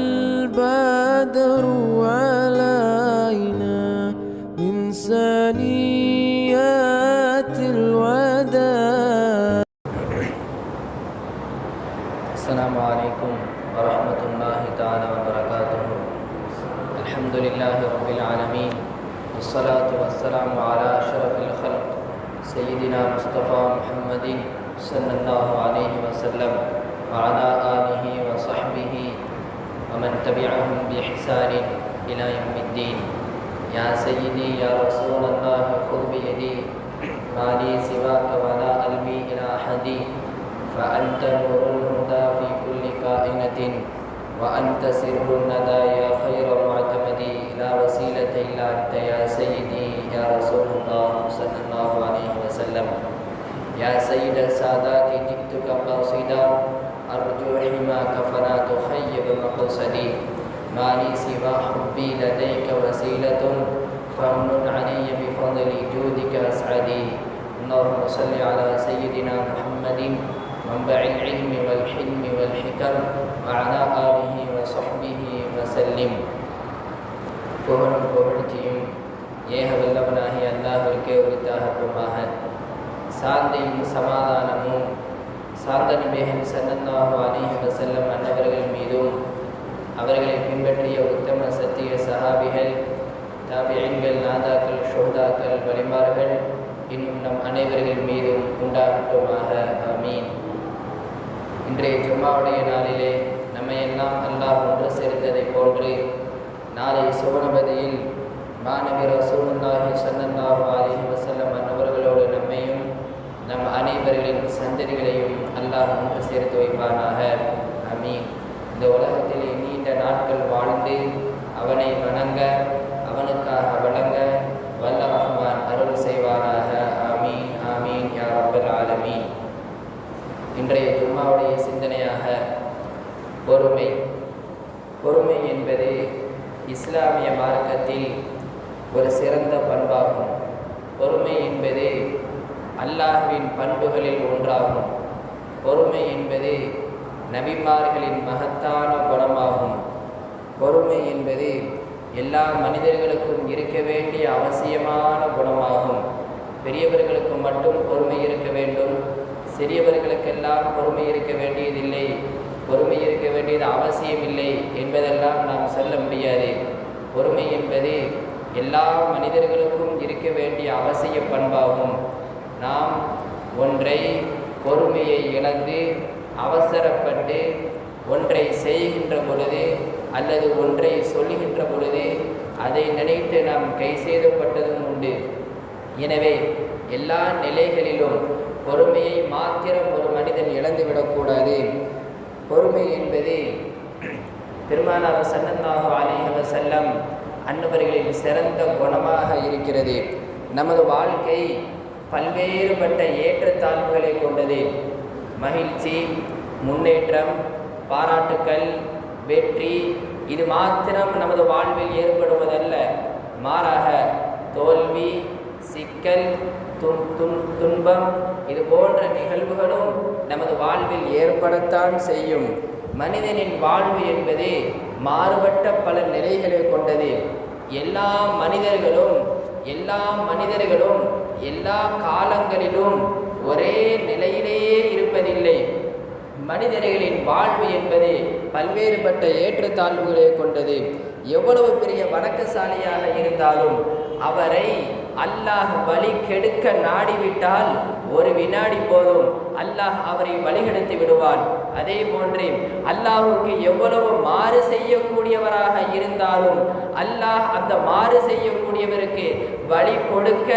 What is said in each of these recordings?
البدر علينا من ثنيات الوداع. السلام عليكم ورحمة الله تعالى وبركاته. الحمد لله رب العالمين والصلاة والسلام على أشرف الخلق سيدنا مصطفى محمد صلى الله عليه وسلم. وعلى آله وصحبه ومن تبعهم بإحسان إلى يوم الدين. يا سيدي يا رسول الله خذ بيدي. ما لي سواك ولا ألبي إلى أحد. فأنت نور الهدى في كل كائنة وأنت سر الندى فلا تخيب مقصدي ما لي سوى حبي لديك وسيلة فامن علي بفضل جودك أسعدي اللهم صل على سيدنا محمد منبع العلم والحلم والحكم وعلى آله وصحبه وسلم புகழும் புகழ்ச்சியும் ஏக வல்லவனாகிய அல்லாஹிற்கே உரித்தாகட்டுமாக சாந்தியும் சமாதானமும் சாந்த நபிகள் சல்லல்லாஹு அலைஹி வஸல்லம் அன்னவர்கள் மீதும் அவர்களை பின்பற்றிய உத்தம சத்திய சஹாபிகள் தாபியன்கள் நாதாக்கள் ஷோதாக்கள் வலிமார்கள் இன்னும் நம் அனைவர்கள் மீதும் உண்டாகட்டுமாக. ஆமீன். இன்றைய ஜும்மாவுடைய நாளிலே நம்மையெல்லாம் அல்லாஹ் ஒன்று சேர்த்ததை போன்று நாளை சுவனபதியில் மாணவி ரசூலுல்லாஹி ஸல்லல்லாஹு அலைஹி வஸல்லம் அன்னவர்களோடு நம்மையும் நம் அனைவர்களின் சந்ததிகளையும் அல்லாஹ் ஒன்று சேர்த்து வைப்பானாக. அமீன் இந்த உலகத்தில் நீண்ட நாட்கள் வாழ்ந்து அவனை வணங்க அவனுக்காக வழங்க வல்ல ரஹ்மான் அருள் செய்வானாக. ஆமீன் ஆமீன் யார் அப்பல் ஆலமீன். இன்றைய ஜும்மாவுடைய சிந்தனையாக பொறுமை. பொறுமை என்பது இஸ்லாமிய மார்க்கத்தில் ஒரு சிறந்த பண்பாகும். பொறுமை என்பது அல்லாஹ்வின் பண்புகளில் ஒன்றாகும். பொறுமை என்பது நபிமார்களின் மகத்தான குணமாகும். பொறுமை என்பது எல்லா மனிதர்களுக்கும் இருக்க வேண்டிய அவசியமான குணமாகும். பெரியவர்களுக்கு மட்டும் பொறுமை இருக்க வேண்டும். சிறியவர்களுக்கெல்லாம் பொறுமை இருக்க வேண்டியதில்லை. பொறுமை இருக்க வேண்டியது அவசியமில்லை என்பதெல்லாம் நாம் சொல்ல முடியாது. பொறுமை என்பது எல்லா மனிதர்களுக்கும் இருக்க வேண்டிய அவசிய பண்பாகும். நாம் ஒன்றை பொறுமையை இழந்து அவசரப்பட்டு ஒன்றை செய்கின்ற பொழுது அல்லது ஒன்றை சொல்லுகின்ற பொழுது அதை நினைத்து நாம் கை செய்தப்பட்டதும் உண்டு. எனவே எல்லா நிலைகளிலும் பொறுமையை மாத்திரம் ஒரு மனிதன் இழந்துவிடக்கூடாது பொறுமை என்பது பெருமானார் சன்னந்தாக அலைஹி செல்லம் அன்னவர்களின் சிறந்த குணமாக இருக்கிறது. நமது வாழ்க்கை பல்வேறுபட்ட ஏற்றத்தாழ்வுகளை கொண்டது. மகிழ்ச்சி முன்னேற்றம் பாராட்டுக்கள் வெற்றி இது மாத்திரம் நமது வாழ்வில் ஏற்படுவதல்ல. மாறாக தோல்வி சிக்கல் துன் துன் துன்பம் இது போன்ற நிகழ்வுகளும் நமது வாழ்வில் ஏற்படத்தான் செய்யும். மனிதனின் வாழ்வு என்பது மாறுபட்ட பல நிலைகளை கொண்டது. எல்லா மனிதர்களும் எல்லா மனிதர்களும் எல்லா காலங்களிலும் ஒரே நிலையிலேயே இருப்பதில்லை. மனிதர்களின் வாழ்வு என்பது பல்வேறுபட்ட ஏற்றத்தாழ்வுகளை கொண்டது. எவ்வளவு பெரிய வணக்கசாலியாக இருந்தாலும் அவரை அல்லாஹ் வழி கெடுக்க நாடிவிட்டால் ஒரு வினாடி போதும். அல்லாஹ் அவரை வழிகெடுத்து விடுவான். அதே போன்று அல்லாஹுக்கு எவ்வளவு மாறு செய்யக்கூடியவராக இருந்தாலும் அல்லாஹ் அந்த மாறு செய்யக்கூடியவருக்கு வழி கொடுக்க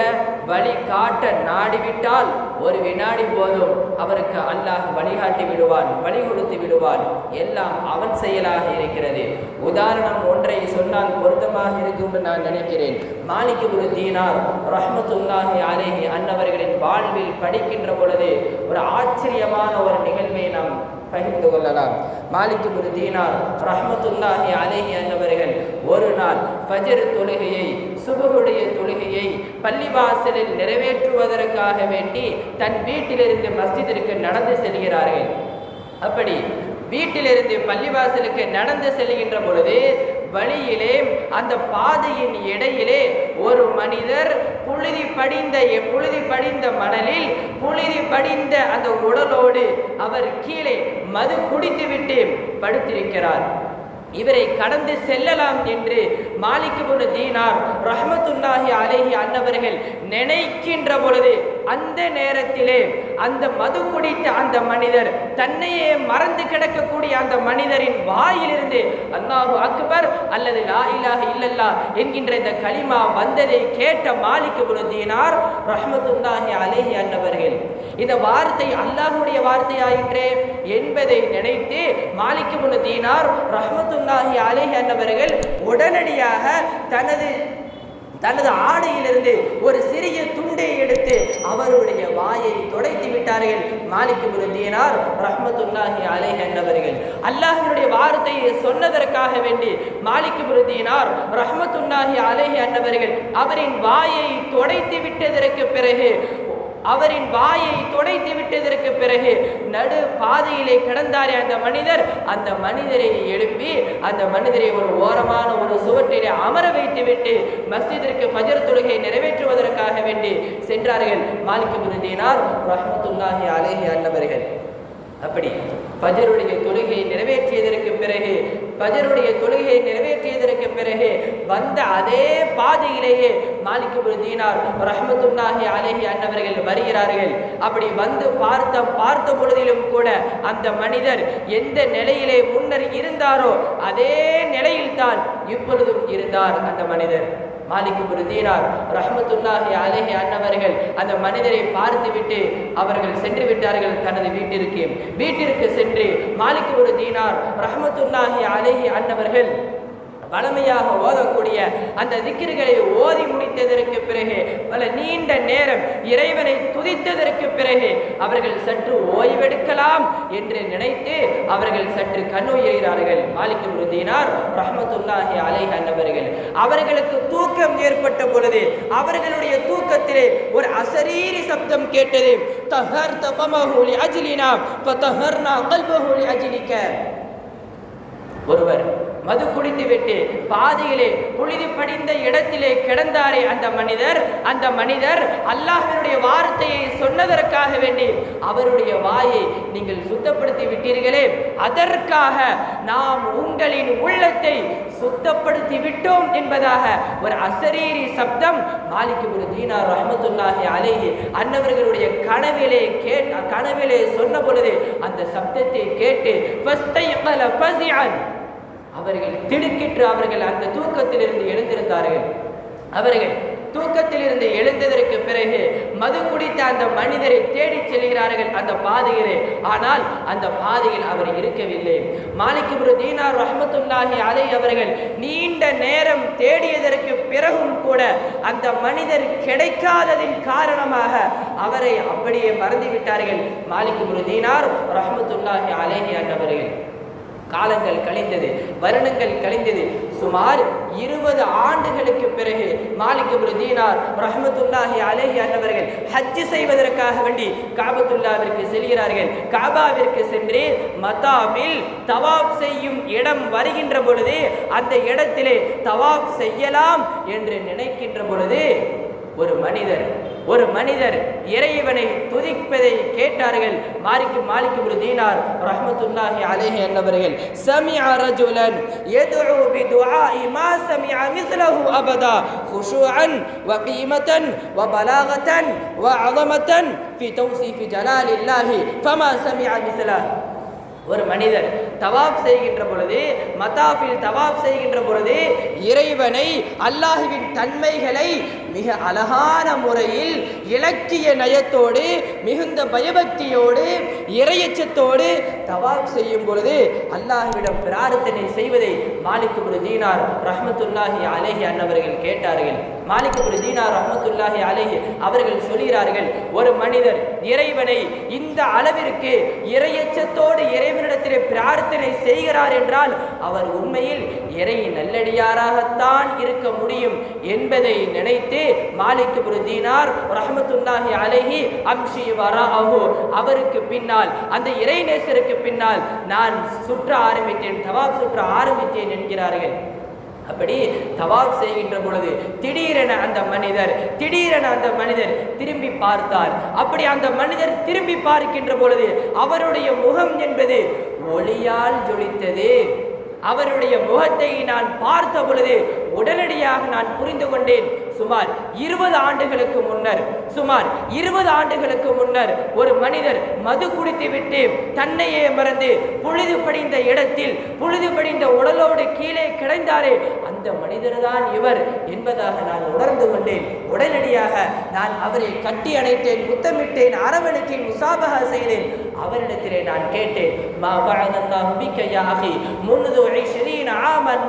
வழி காட்ட நாடிவிட்டால் ஒரு வினாடி போதும். அவருக்கு அல்லாஹ் வழிகாட்டி விடுவான் வழி கொடுத்து விடுவான். எல்லாம் அவன் செயலாக இருக்கிறது. உதாரணம் ஒன்றை சொன்னால் பொருத்தமாக இருக்கும் என்று நான் நினைக்கிறேன். மாலிக்கு ஒரு தீனார் ரஹமத்துல்லாஹி அலேஹி அன்னவர்களின் வாழ்வில் படிக்கின்ற பொழுது ஒரு ஆச்சரியமான ஒரு நிகழ்வை நாம் பகிர்ந்து கொள்ளலாம். மாலிக்கு ஒரு தீனார் ரஹமத்துல்லாஹி அலேஹி அன்னவர்கள் ஒரு நாள் ஃபஜர் தொழுகையை சுபகுடைய தொழுகையை பள்ளிவாசலில் நிறைவேற்றுவதற்காக வேண்டி தன் வீட்டிலிருந்து மஸ்ஜிதிற்கு நடந்து செல்கிறார்கள். அப்படி வீட்டிலிருந்து பள்ளிவாசலுக்கு நடந்து செல்கின்ற பொழுது வழியிலே அந்த பாதையின் இடையிலே ஒரு மனிதர் புழுதி படிந்த புழுதி படிந்த மணலில் புழுதி படிந்த அந்த உடலோடு அவர் கீழே மது குடித்துவிட்டு படுத்திருக்கிறார். இவரை கடந்து செல்லலாம் என்று மாலிக்குபுனு தீனார் ரஹமத்துல்லாஹி அலேஹி அன்னவர்கள் நினைக்கின்ற பொழுது அந்த நேரத்திலே அந்த மது குடித்த அந்த மனிதர் தன்னையே மறந்து கிடக்கக்கூடிய அந்த மனிதரின் வாயிலிருந்து அல்லாஹு அக்பர் அல்லது லா இலாக இல்லல்லா என்கின்ற இந்த கலிமா வந்ததை கேட்ட மாலிக்கு புனு ரஹமத்துல்லாஹி அலேஹி அன்னவர்கள். இந்த வார்த்தை அல்லாஹுடைய வார்த்தையாயிற்றே என்பதை நினைத்து மாலிக்கு புனு தீனார் ரஹமத்துல்லாஹி அலேஹி அன்னவர்கள் உடனடியாக தனது தனது ஆடையிலிருந்து ஒரு சிறிய துண்டை எடுத்து அவருடைய வாயை துடைத்து விட்டார்கள். மாலிக்கு முருந்தியனார் ரஹ்மத்துல்லாஹி அலேஹ் என்பவர்கள் அல்லாஹினுடைய வார்த்தையை சொன்னதற்காக வேண்டி மாலிக்கு முருந்தியனார் ரஹ்மத்துல்லாஹி அலேஹ் என்பவர்கள் அவரின் வாயை துடைத்து விட்டதற்கு பிறகு அவரின் வாயை துடைத்து விட்டதற்கு பிறகு நடு பாதையிலே கிடந்தாரே அந்த மனிதர். அந்த மனிதரை எழுப்பி அந்த மனிதரை ஒரு ஓரமான ஒரு சுவற்றிலே அமர வைத்து விட்டு மஸ்ஜிதிற்கு ஃபஜர் தொழுகை நிறைவேற்றுவதற்காக வேண்டி சென்றார்கள். மாலிக்கு முருந்தினார் ரஹமத்துல்லாஹி அலேஹி அன்னவர்கள். அப்படி பஜருடைய தொழுகையை நிறைவேற்றியதற்கு பிறகு பஜருடைய தொழுகையை நிறைவேற்றியதற்கு பிறகு வந்த அதே பாதையிலேயே மாலிக் தீனார் ரஹமத்துல்லாஹி அலேஹி அன்னவர்கள் வருகிறார்கள். அப்படி வந்து பார்த்த பார்த்த பொழுதிலும் கூட அந்த மனிதர் எந்த நிலையிலே முன்னர் இருந்தாரோ அதே நிலையில்தான் இப்பொழுதும் இருந்தார் அந்த மனிதர். மாலிக் ஒரு தீனார் ரஹமத்துல்லாஹி அலேஹி அன்னவர்கள் அந்த மனிதரை பார்த்துவிட்டு அவர்கள் சென்று விட்டார்கள் தனது வீட்டிற்கு. வீட்டிற்கு சென்று மாலிக் ஒரு தீனார் ரஹமத்துல்லாஹி அலேஹி அன்னவர்கள் வளமையாக ஓதக்கூடிய அந்த திக்கிர்களை ஓதி முடித்ததற்கு பிறகு பல நீண்ட நேரம் இறைவனை துதித்ததற்கு பிறகு அவர்கள் சற்று ஓய்வெடுக்கலாம் என்று நினைத்து அவர்கள் சற்று கண்ணுயிறார்கள் மாலிக்கு உருதீனார் ரஹமத்துல்லாஹி அலை அன்னவர்கள் அவர்களுக்கு தூக்கம் ஏற்பட்ட பொழுது அவர்களுடைய தூக்கத்திலே ஒரு அசரீரி சப்தம் கேட்டது. தஹர் தபமஹூலி அஜிலினா ஃபதஹர்னா கல்பஹூலி அஜிலிக்க ஒருவர் மது குடித்துவிட்டு பாதையிலே புழுதி படிந்த இடத்திலே கிடந்தாரே அந்த மனிதர். அந்த மனிதர் அல்லாஹனுடைய வார்த்தையை சொன்னதற்காக வேண்டி அவருடைய வாயை நீங்கள் சுத்தப்படுத்தி விட்டீர்களே. அதற்காக நாம் உங்களின் உள்ளத்தை சுத்தப்படுத்தி விட்டோம் என்பதாக ஒரு அசரீரி சப்தம் மாலிக்கு ஒரு தீனார் ரஹமத்துல்லாஹி அலேஹி அன்னவர்களுடைய கனவிலே கே கனவிலே சொன்ன பொழுது அந்த சப்தத்தை கேட்டு அவர்கள் திடுக்கிட்டு அவர்கள் அந்த தூக்கத்திலிருந்து எழுந்திருந்தார்கள். அவர்கள் தூக்கத்திலிருந்து எழுந்ததற்கு பிறகு மது குடித்த அந்த மனிதரை தேடி செல்கிறார்கள் அந்த பாதையிலே. ஆனால் அந்த பாதையில் அவர் இருக்கவில்லை. மாலிக் தீனார் ரஹமத்துல்லாஹி அலை அவர்கள் நீண்ட நேரம் தேடியதற்கு பிறகும் கூட அந்த மனிதர் கிடைக்காததின் காரணமாக அவரை அப்படியே மறந்துவிட்டார்கள் மாலிக் தீனார் ரஹமத்துல்லாஹி அலேஹி அன்னவர்கள். காலங்கள் கழிந்தது வருடங்கள் கழிந்தது. சுமார் இருபது ஆண்டுகளுக்கு பிறகு மாலிக் தீனார் ரஹமத்துல்லாஹி அலேஹி அன்னவர்கள் ஹஜ்ஜு செய்வதற்காக வேண்டி காபத்துல்லாவிற்கு செல்கிறார்கள். காபாவிற்கு சென்று மதாபில் தவாப் செய்யும் இடம் வருகின்ற பொழுது அந்த இடத்திலே தவாப் செய்யலாம் என்று நினைக்கின்ற பொழுது ஒரு மனிதர் ஒரு மனிதர் இறைவனை துதிப்பதை கேட்டார்கள். மாலிக்கு மாலிக்கு ஒரு தீனார் ரஹமத்துல்லாஹி அலேஹி என்பவர்கள் சமியா ரஜுலன் எதுஉ பி துஆஇ மா சமியா மிஸ்லஹு அபதா குஷூஅன் வ கீமத்தன் வ பலாகத்தன் வ அழமத்தன் ஃபி தௌசீஃபி ஜலாலில்லாஹி ஃபமா சமியா மிஸ்லஹ் ஒரு மனிதர் தவாப் செய்கின்ற பொழுது மத்தாஃபில் தவாப் செய்கின்ற பொழுது இறைவனை அல்லாஹுவின் தன்மைகளை மிக அழகான முறையில் இலக்கிய நயத்தோடு மிகுந்த பயபக்தியோடு இறையச்சத்தோடு தவாப் செய்யும் பொழுது அல்லாஹுவிடம் பிரார்த்தனை செய்வதை மாலிக்குபுரு தீனார் ரஹமத்துல்லாஹி அலேஹி அன்னவர்கள் கேட்டார்கள். மாலிக்குபுரு தீனார் ரஹமத்துல்லாஹி அலேஹி அவர்கள் சொல்கிறார்கள் ஒரு மனிதர் இறைவனை இந்த அளவிற்கு இறையச்சத்தோடு இறைவனிடத்திலே பிரார்த்தனை செய்கிறார் என்றால் அவர் உண்மையில் இறை நல்லடியாராகத்தான் இருக்க முடியும் என்பதை நினைத்து மாலிக் இப்னு தீனார் ரஹ்மத்துல்லாஹி அலைஹி அம்ஷி வராஹு அவருக்கு பின்னால் அந்த இறைநேசருக்கு பின்னால் நான் சுற்ற ஆரம்பித்தேன் தவாப் சுற்ற ஆரம்பித்தேன் என்கிறார்கள். அப்படி தவாப் செய்கின்ற பொழுது திடீரென அந்த மனிதர் திடீரென அந்த மனிதர் திரும்பி பார்த்தார். அப்படி அந்த மனிதர் திரும்பி பார்க்கின்ற பொழுது அவருடைய முகம் என்பது ஒளியால் ஜொலித்தது. அவருடைய முகத்தை நான் பார்த்த பொழுது உடனடியாக நான் புரிந்து கொண்டேன். சுமார் இருபது ஆண்டுகளுக்கு முன்னர் சுமார் இருபது ஆண்டுகளுக்கு முன்னர் ஒரு மனிதர் மது குடித்து விட்டு தன்னையே மறந்து புழுது படிந்த இடத்தில் புழுது படிந்த உடலோடு கீழே கிடந்தாரே அந்த மனிதர்தான் இவர் என்பதாக நான் உணர்ந்து கொண்டேன். உடனடியாக நான் அவரை கட்டி அணைத்தேன் முத்தமிட்டேன் அரவணைத்தேன் முசாபகா செய்தேன். அவரிடத்திலே நான் கேட்டேன் மா ஃபஅலல்லாஹு பிக்க யா அஹி முன்து 20 ஆமன்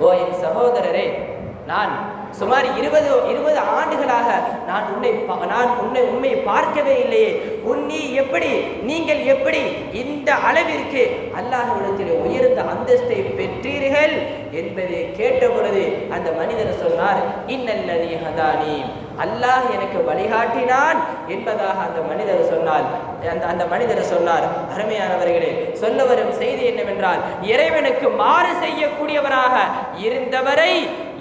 ஓ என் சகோதரரே நான் சுமார் இருபது இருபது ஆண்டுகளாக நான் உன்னை நான் உன்னை உண்மை பார்க்கவே இல்லையே. உன் நீ எப்படி நீங்கள் எப்படி இந்த அளவிற்கு அல்லாஹ்விடத்தில் உயர்ந்த அந்தஸ்தை பெற்றீர்கள் என்பதை கேட்ட பொழுது அந்த மனிதர் சொன்னார் இன்னல்லதி ஹதானி. அல்லாஹ் எனக்கு வழிகாட்டினான் என்பதாக அந்த மனிதர் சொன்னார் அந்த அந்த மனிதர் சொன்னார் அருமையானவர்களே சொல்ல வரும் செய்தி என்னவென்றால் இறைவனுக்கு மாறு செய்யக்கூடியவராக இருந்தவரை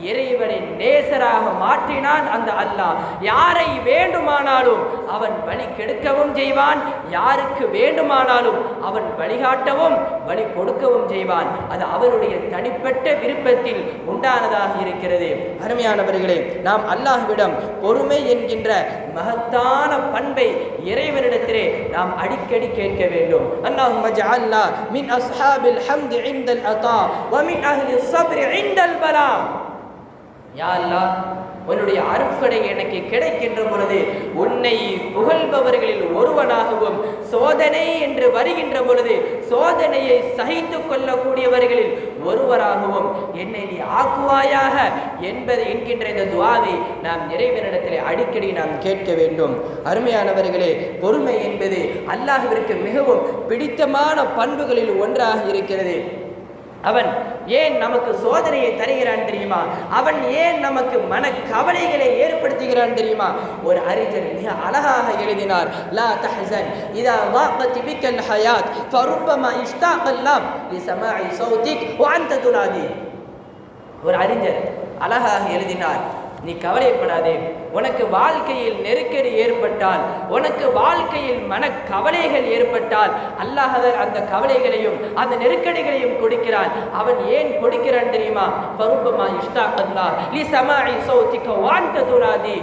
இறைவனை நேசராக மாற்றினான் அந்த அல்லாஹ். யாரை வேண்டுமானாலும் அவன் வழி கெடுக்கவும் செய்வான். யாருக்கு வேண்டுமானாலும் அவன் வழிகாட்டவும் வழி கொடுக்கவும் செய்வான். அது அவனுடைய தனிப்பட்ட விருப்பத்தில் உண்டானதாக இருக்கிறது. அருமையானவர்களே நாம் அல்லாஹ்விடம் பொறுமை என்கின்ற மகத்தான பண்பை இறைவனிடத்திலே நாம் அடிக்கடி கேட்க வேண்டும். அல்லாஹும் ஜஅல்னா மின் அஸ்ஹாபில் ஹம்தி இன்தல் அதா வ மின் அஹ்லி ஸப்ரி இன்தல் யா அல்லாஹ் உன்னுடைய அருட்கொடை எனக்கு கிடைக்கின்ற பொழுது உன்னை புகழ்பவர்களில் ஒருவனாகவும் சோதனை என்று வருகின்ற பொழுது சோதனையை சகித்து கொள்ளக்கூடியவர்களில் ஒருவராகவும் என்னை நீ ஆக்குவாயாக என்பது என்கின்ற இந்த துவாவை நாம் இறைவனிடத்திலே அடிக்கடி நாம் கேட்க வேண்டும். அருமையானவர்களே பொறுமை என்பது அல்லாஹிற்கு மிகவும் பிடித்தமான பண்புகளில் ஒன்றாக இருக்கிறது. அவன் ஏன் நமக்கு சோதனையை தருகிறான் தெரியுமா? அவன் ஏன் நமக்கு மன கவலைகளை ஏற்படுத்துகிறான் தெரியுமா? ஒரு அறிஞர் மிக அழகாக எழுதினார் லா தஹசன் இதா வாக்கத் பிக்கல் ஹயாத் ஃபருப்பமா இஷ்டாகல்லாம் லிசமாஇ சௌதிக் வ அன்த துனாதி ஒரு அறிஞர் அழகாக எழுதினார் நீ கவலைப்படாதே உனக்கு வாழ்க்கையில் நெருக்கடி ஏற்பட்டால் உனக்கு வாழ்க்கையில் மன கவலைகள் ஏற்பட்டால் அல்லாஹர் அந்த கவலைகளையும் அந்த நெருக்கடிகளையும் கொடுக்கிறான். அவன் ஏன் கொடுக்கிறான் தெரியுமா? பருப்பமா இஷ்டாக்கல்லா லி சமாஇ சௌதிக்க வாண்ட துராதி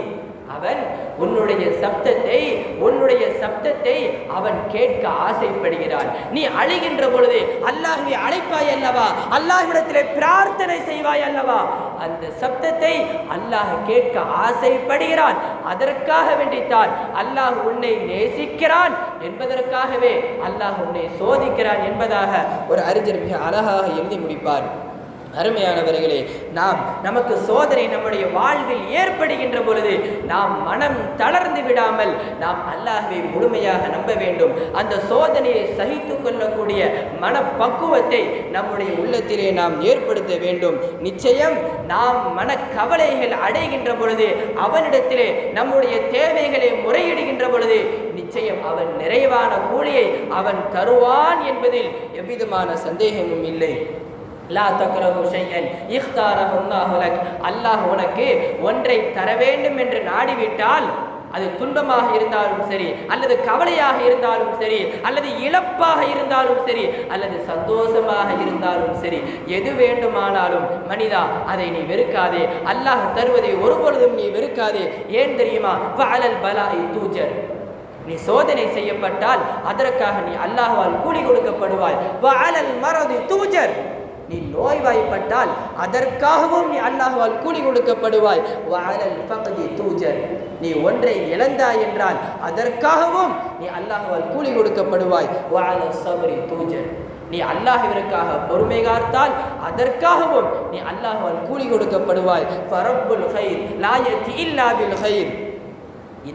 அவன் உன்னுடைய சப்தத்தை உன்னுடைய சப்தத்தை அவன் கேட்க ஆசைப்படுகிறான். நீ அழுகின்ற பொழுது அல்லாஹ்வை அழைப்பாய் அல்லவா? அல்லாஹ்விடத்திலே பிரார்த்தனை செய்வாய் அல்லவா? அந்த சப்தத்தை அல்லாஹ் கேட்க ஆசைப்படுகிறான். அதற்காக வேண்டித்தான் அல்லாஹ் உன்னை நேசிக்கிறான் என்பதற்காகவே அல்லாஹ் உன்னை சோதிக்கிறான் என்பதாக ஒரு அறிஞர் மிக அழகாக எழுதி முடிப்பார். அருமையானவர்களே நாம் நமக்கு சோதனை நம்முடைய வாழ்வில் ஏற்படுகின்ற பொழுது நாம் மனம் தளர்ந்து விடாமல் நாம் அல்லாஹை முழுமையாக நம்ப வேண்டும். அந்த சோதனையை சகித்து கொள்ளக்கூடிய மனப்பக்குவத்தை நம்முடைய உள்ளத்திலே நாம் ஏற்படுத்த வேண்டும். நிச்சயம் நாம் மன கவலைகள் அடைகின்ற பொழுது அவனிடத்திலே நம்முடைய தேவைகளை முறையிடுகின்ற பொழுது நிச்சயம் அவன் நிறைவான கூலியை அவன் தருவான் என்பதில் எவ்விதமான சந்தேகமும் இல்லை. லா தக்ரஹு ஷையன் இஃப்தாரஹு லக். அல்லாஹ் உனக்கு ஒன்றை தர வேண்டும் என்று நாடிவிட்டால் அது துன்பமாக இருந்தாலும் சரி அல்லது கவலையாக இருந்தாலும் சரி அல்லது இழப்பாக இருந்தாலும் சரி அல்லது சந்தோஷமாக இருந்தாலும் சரி. எது வேண்டுமானாலும் மனிதா அதை நீ வெறுக்காதே. அல்லாஹ் தருவதை ஒருபொழுதும் நீ வெறுக்காதே. ஏன் தெரியுமா? வஅலல் பலாஇ தூஜர். நீ சோதனை செய்யப்பட்டால் அதற்காக நீ அல்லாஹால் கூலி கொடுக்கப்படுவாய். வஅலல் மரதி தூஜர். நீ நோய்வாய்ப்பட்டால் அதற்காகவும் நீ அல்லாஹுவால் கூலி கொடுக்கப்படுவாய். வாழல் ஃபக்தி தூஜர். நீ ஒன்றை இழந்தாய் என்றால் அதற்காகவும் நீ அல்லாஹுவால் கூலி கொடுக்கப்படுவாய். வஅலல் சப்ரி தூஜர். நீ அல்லாஹிற்காக பொறுமை காத்தால் அதற்காகவும் நீ அல்லாஹுவால் கூலி கொடுக்கப்படுவாய். பரப்புல் ஹைர் லா இல்லாபில் ஹைர்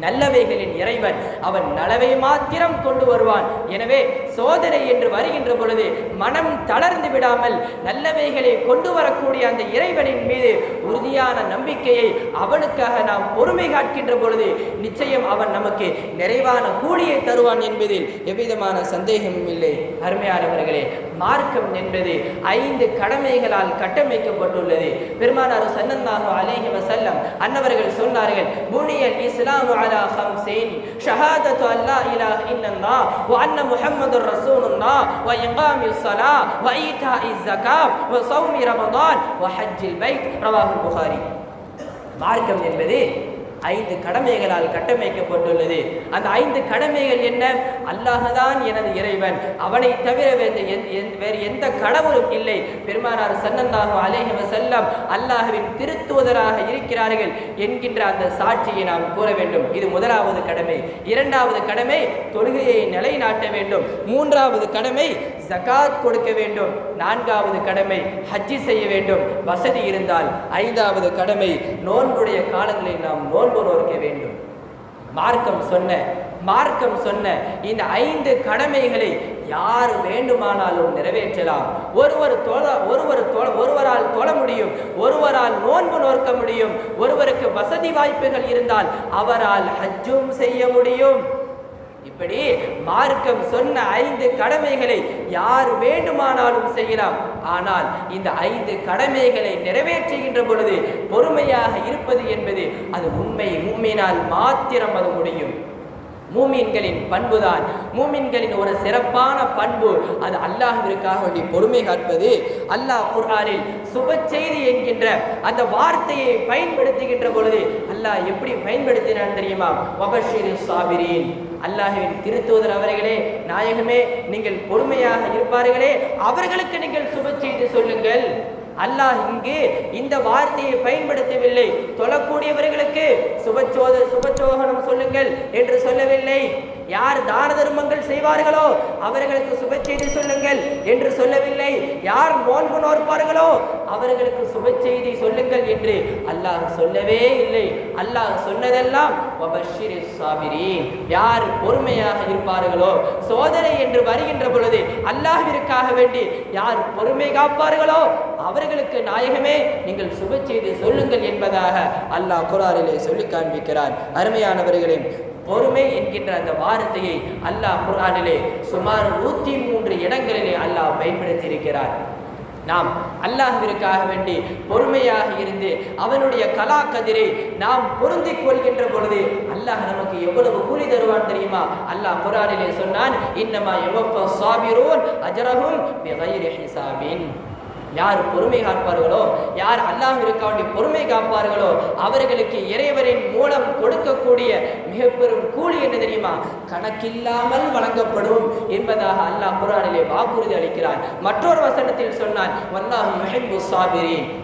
நல்லவைகளின் இறைவன் அவன் நலவை மாத்திரம் கொண்டு வருவான். எனவே சோதனை என்று வருகின்ற பொழுது மனம் தளர்ந்து விடாமல் நல்லவைகளை கொண்டு வரக்கூடிய அந்த இறைவனின் மீது உறுதியான நம்பிக்கையை அவனுக்காக நாம் பொறுமை காட்கின்ற பொழுது நிச்சயம் அவன் நமக்கு நிறைவான கூலியை தருவான் என்பதில் எவ்விதமான சந்தேகமும் இல்லை. அருமையானவர்களே மார்க்கம் என்பது ஐந்து கடமைகளால் கட்டமைக்கப்பட்டுள்ளது. பெருமானார் சன்னந்தாக அலேஹி வசல்லம் அன்னவர்கள் சொன்னார்கள் புனியல் இஸ்லாமு அலா ஹம்ஸின் ஷஹாதத்து அல்லா இலாஹ இல்லல்லாஹ் வ அன்ன முஹம்மதுர் ரசூலுல்லாஹ் வ இகாமிஸ் ஸலாஹ் வ ஈதாஇஸ் ஸகாத் வ ஸௌமி ரமதான் வ ஹஜ்ஜில் பைத் ரவாஹுல் புகாரி மார்க்கம் என்பது ஐந்து கடமைகளால் கட்டமைக்கப்பட்டுள்ளது. அந்த ஐந்து கடமைகள் என்ன? அல்லாஹதான் எனது இறைவன். அவனை தவிர வேறு எந்த- வேறு எந்த கடவுளும் இல்லை. பெருமானார் சன்னந்தாகும் அலைஹி செல்லம் அல்லாஹவின் திருத்துவதராக இருக்கிறார்கள் என்கின்ற அந்த சாட்சியை நாம் கூற வேண்டும். இது முதலாவது கடமை. இரண்டாவது கடமை தொழுகையை நிலைநாட்ட வேண்டும். மூன்றாவது கடமை ஜகாத் கொடுக்க வேண்டும். நான்காவது கடமை ஹஜ்ஜி செய்ய வேண்டும். வசதி இருந்தால் ஐந்தாவது கடமை நோன்புடைய காலங்களில் நாம் நோன்பு நோக்க வேண்டும். மார்க்கம் சொன்ன மார்க்கம் சொன்ன இந்த ஐந்து கடமைகளை யார் வேண்டுமானாலும் நிறைவேற்றலாம். ஒருவர் தொழ ஒருவர் தொழ ஒருவரால் தொழ முடியும். ஒருவரால் நோன்பு நோக்க முடியும். ஒருவருக்கு வசதி வாய்ப்புகள் இருந்தால் அவரால் ஹஜ்ஜும் செய்ய முடியும். இப்படி மார்க்கம் சொன்ன ஐந்து கடமைகளை யார் வேண்டுமானாலும் செய்யலாம். ஆனால் இந்த ஐந்து கடமைகளை நிறைவேற்றுகின்ற பொழுது பொறுமையாக இருப்பது என்பது அது உண்மை உண்மையினால் மாத்திரம் அது முடியும். மூமீன்களின் பண்புதான். மூமீன்களின் ஒரு சிறப்பான பண்பு அது அல்லாஹிற்காக வேண்டி பொறுமை காட்பது அல்லாஹ் குர்ஆனில் சுப செய்தி என்கின்ற அந்த வார்த்தையை பயன்படுத்துகின்ற பொழுது அல்லாஹ் எப்படி பயன்படுத்தினான் தெரியுமா? வபஷிரு சாபிரீன். அல்லாஹ்வின் திருத்தூதர் அவர்களே நாயகமே நீங்கள் பொறுமையாக இருப்பார்களே அவர்களுக்கு நீங்கள் சுப செய்து சொல்லுங்கள். அல்லாஹ் இங்கு இந்த வார்த்தையை பயன்படுத்தவில்லை. தொழக்கூடியவர்களுக்கு சுபச்சோத சுபச்சோகனம் சொல்லுங்கள் என்று சொல்லவில்லை. யார் தான தர்மங்கள் செய்வார்களோ அவர்களுக்கு சுப செய்தி சொல்லுங்கள் என்று சொல்லவில்லை. யார் நோன்பு நோற்பார்களோ அவர்களுக்கு சுப செய்தி சொல்லுங்கள் என்று அல்லாஹ் சொல்லவே இல்லை. அல்லாஹ் சொன்னதெல்லாம் யார் பொறுமையாக இருப்பார்களோ சோதனை என்று வருகின்ற பொழுது அல்லாஹிற்காக வேண்டி யார் பொறுமை காப்பார்களோ அவர்களுக்கு நாயகமே நீங்கள் சுப செய்தி சொல்லுங்கள் என்பதாக அல்லாஹ் குரானிலே சொல்லி காண்பிக்கிறார் அருமையானவர்களே பொறுமை என்கின்ற அந்த வார்த்தையை அல்லாஹ் குரானிலே சுமார் நூற்றி மூன்று இடங்களிலே அல்லாஹ் பயன்படுத்தி இருக்கிறார் நாம் அல்லாஹிற்காக வேண்டி பொறுமையாக இருந்து அவனுடைய கலா கதிரை நாம் பொருந்திக் கொள்கின்ற பொழுது அல்லாஹ் நமக்கு எவ்வளவு கூலி தருவான் தெரியுமா? அல்லாஹ் குரானிலே சொன்னான் இன்னமா யுவஃப சாபிரோன் அஜரகும் ஹிசாபின். யார் பொறுமை காப்பார்களோ யார் அல்லாஹ் வேண்டி பொறுமை காப்பார்களோ அவர்களுக்கு இறைவரின் மூலம் கொடுக்கக்கூடிய மிக பெரும் கூலி என்ன தெரியுமா? கணக்கில்லாமல் வழங்கப்படும் என்பதாக அல்லாஹ் குரானிலே வாக்குறுதி அளிக்கிறான். மற்றொரு வசனத்தில் சொன்னார் வல்லாஹு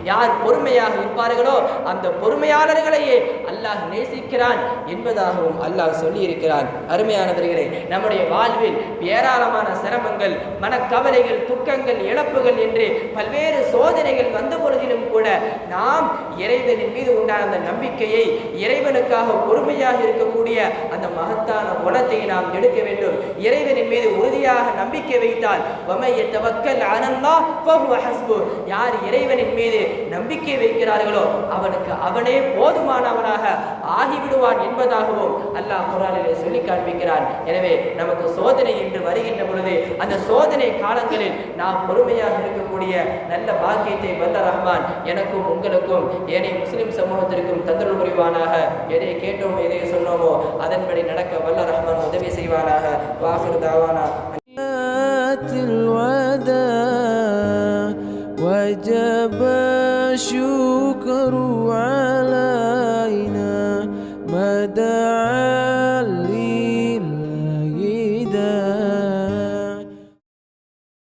யார் பொறுமையாக இருப்பார்களோ அந்த பொறுமையாளர்களையே அல்லாஹ் நேசிக்கிறான் என்பதாகவும் அல்லாஹ் சொல்லி இருக்கிறான் அருமையானவர்களே நம்முடைய வாழ்வில் ஏராளமான சிரமங்கள் மனக்கவலைகள் துக்கங்கள் இழப்புகள் என்று பல்வேறு சோதனைகள் வந்த பொழுதிலும் கூட நாம் இறைவனின் மீது உண்டான அந்த நம்பிக்கையை இறைவனுக்காக பொறுமையாக இருக்கக்கூடிய அந்த மகத்தான குணத்தை நாம் எடுக்க வேண்டும். இறைவனின் மீது உறுதியாக நம்பிக்கை வைத்தால் வமைய தவக்கல் ஆனந்தா யார் இறைவனின் மீது நம்பிக்கை வைக்கிறார்களோ அவனுக்கு அவனே போதுமானவனாக ஆகிவிடுவான் என்பதாகவும் அல்லாஹ் குரானிலே சொல்லி காண்பிக்கிறான். எனவே நமக்கு சோதனை என்று வருகின்ற பொழுது அந்த சோதனை காலங்களில் நாம் பொறுமையாக இருக்கக்கூடிய நல்ல பாக்கியத்தை வல்ல ரஹ்மான் எனக்கும் உங்களுக்கும் ஏனைய முஸ்லிம் சமூகத்திற்கும் தந்தல் புரிவானாக எதை கேட்டோமோ எதை சொன்னோமோ அதன்படி நடக்க வல்ல ரஹ்மான் உதவி செய்வானாக வாசுர் தாவானா آت الوداع وجب الشكر علينا ما دعا